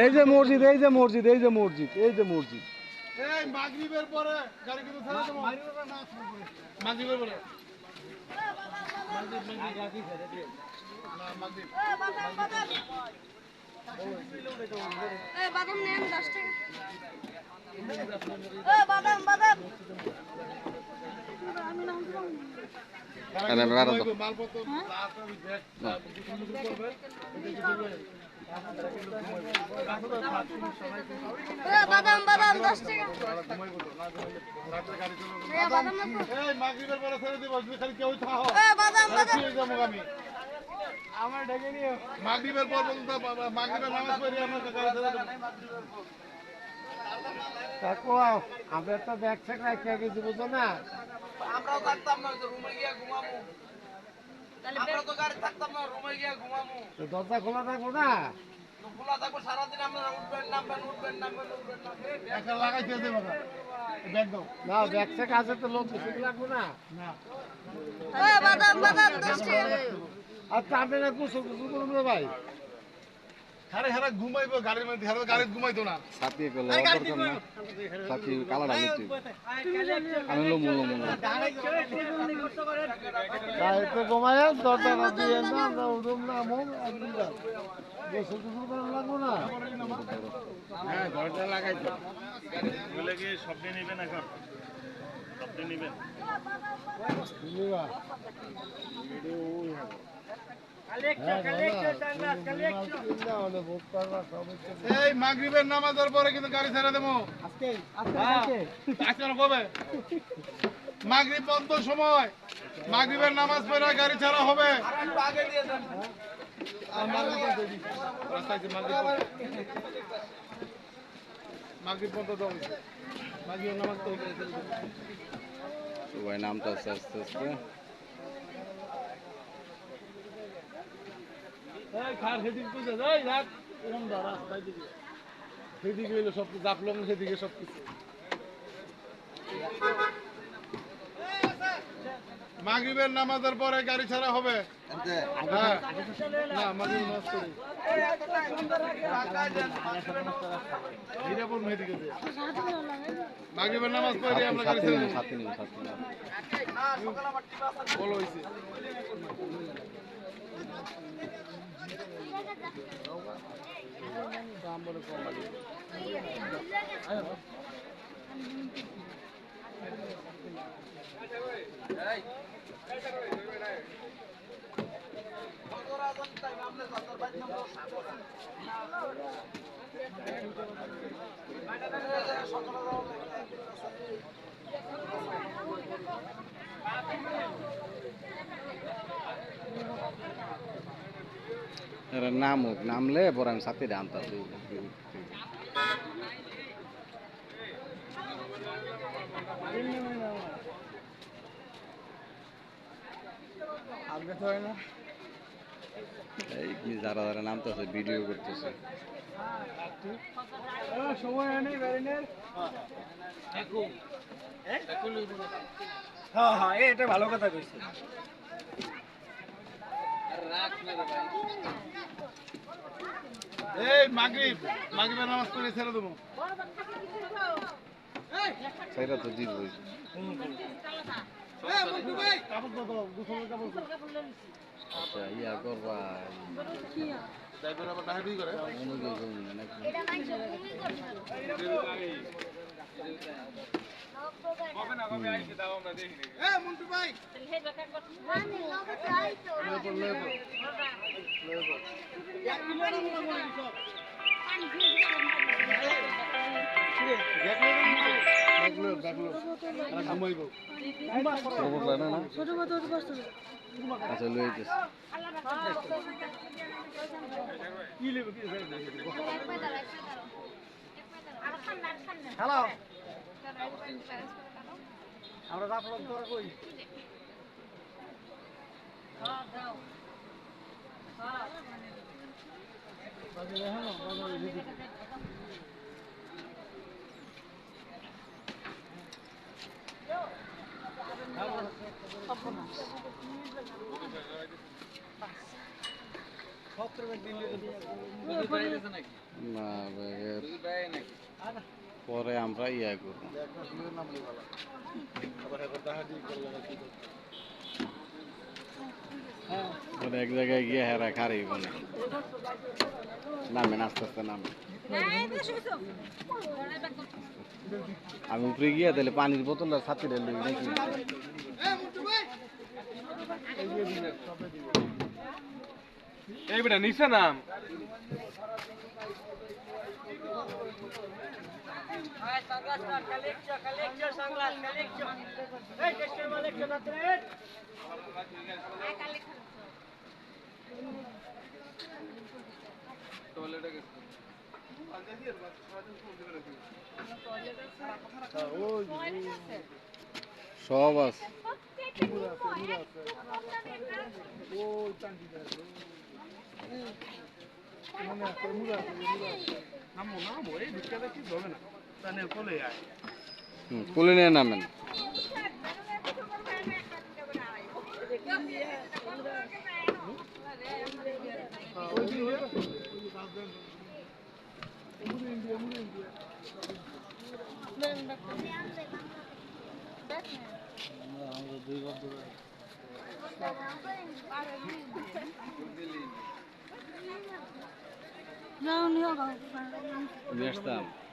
এই যে মসজিদ এই যে মসজিদ এই যে মসজিদ এই যে মসজিদ। এই মাগরিবের পরে গাড়ি কিন্তু ছেড়ে দেবো। মাগরিবের পরে। না, মাগরিব। এ বাদাম নেন দশ টাকা। বাদাম বাদাম কিছু কিছু কিছু দশ টাকা বাদাম বাদাম আমার ডেকে নিও। মাগরিবের পর বাবা- মাগরিবের নামাজ পড়ি আমরা গাড়ি দেবো কাকু আমরা তো ব্যাগ স্যাগ রাখিয়া গেছি বুঝো না? আমরাও থাকতাম না রুমে গিয়া ঘুমামু। আমরা তো গাড়ি থাকতাম না রুমে গিয়া ঘুমামু। দরজা খোলা থাকব না? খোলা থাকব সারাদিন আপনারা উঠবেন নামবেন উঠবেন নামবেন উঠবেন নামবেন একটা লাগাইতে দেবো ব্যাগ দাও। না ব্যাগ স্যাগ আছে তো লোক বেশি লাগবো না। না। বাদাম বাদাম দশ টাকা আচ্ছা আপনি না কুসু কুসু করুন রে ভাই। হারে হারে ঘুমাইবো গাড়ির মধ্যে হারে গাড়ি ঘুমাইতো না। সাথী করলে দরকার না সাথী কালার আলো তুই আমি লোমো লোমো তাই তো ঘুমায় দরজা না দিয়ে না আমরা উঠুম না মন একদিন গোসল টুসল করা লাগবো না? হ্যাঁ দরজা লাগাইতো বলে কি স্বপ্নে নেবেন এখন। স্বপ্নে নেবেন। এই মাগরিবের নামাজের পরে কিন্তু গাড়ি ছেড়ে দেবো। আজকে কবে? মাগরিব বন্ধ সময়। মাগরিবের নামাজ গাড়ি ছাড়া হবে। মাগরিব বন্ধ দাও। মাগরিবের দেবো। সবাই নামটা আস্তে আস্তে আস্তে এই খার সেদিকে হইল সব জাপলং সেদিকে সব কিছু। মাগরিবের নামাজের পরে গাড়ি ছাড়া হবে? হ্যাঁ। নামাজ মাগরিবের পড়ে আমরা গাড়ি ছেড়ে বলো হয়েছে ফজর আজান টাইম আপনি নামুক নামলে পরে আমি সাথে আনতাম। আগে তো হয় না? এই কি যারা যারা নামতেছে ভিডিও করতেছে। সময় নেই হ্যাঁ হ্যাঁ এটা ভালো কথা কইছে। এই মাগরিব মাগরিবের নামাজ পড়ে ছেড়ে দেবো সেটা তো কাপড় কত আচ্ছা ইয়া করবা করে অনুযায়ী জমি না নাকি এটা নাই তুমি এ মন্টু ভাই মানে লগে যাই তো দেখল দেখল ঘুমাইবো না না আচ্ছা লই যেতেছে হ্যালো আমরা আপনার তোরা কই না ব্যাগের পরে আমরা ইয়া করব। আবার এখন তাহারি করলে নাকি পরে এক জায়গায় গিয়ে হেরা খারি মানে নামেন আস্তে আস্তে নামেন আমি উপরে গিয়ে তাহলে পানির বোতল আর ছাতি ঢেলে দিবি নাকি? এই বেটা, নিচে নাম। সব আছে। নামো নামো এই ঢুকাতে কি হবে না। কোলে কোলে নিয়ে নামেন। যাও নিও গাও নিয়ে আসতাম।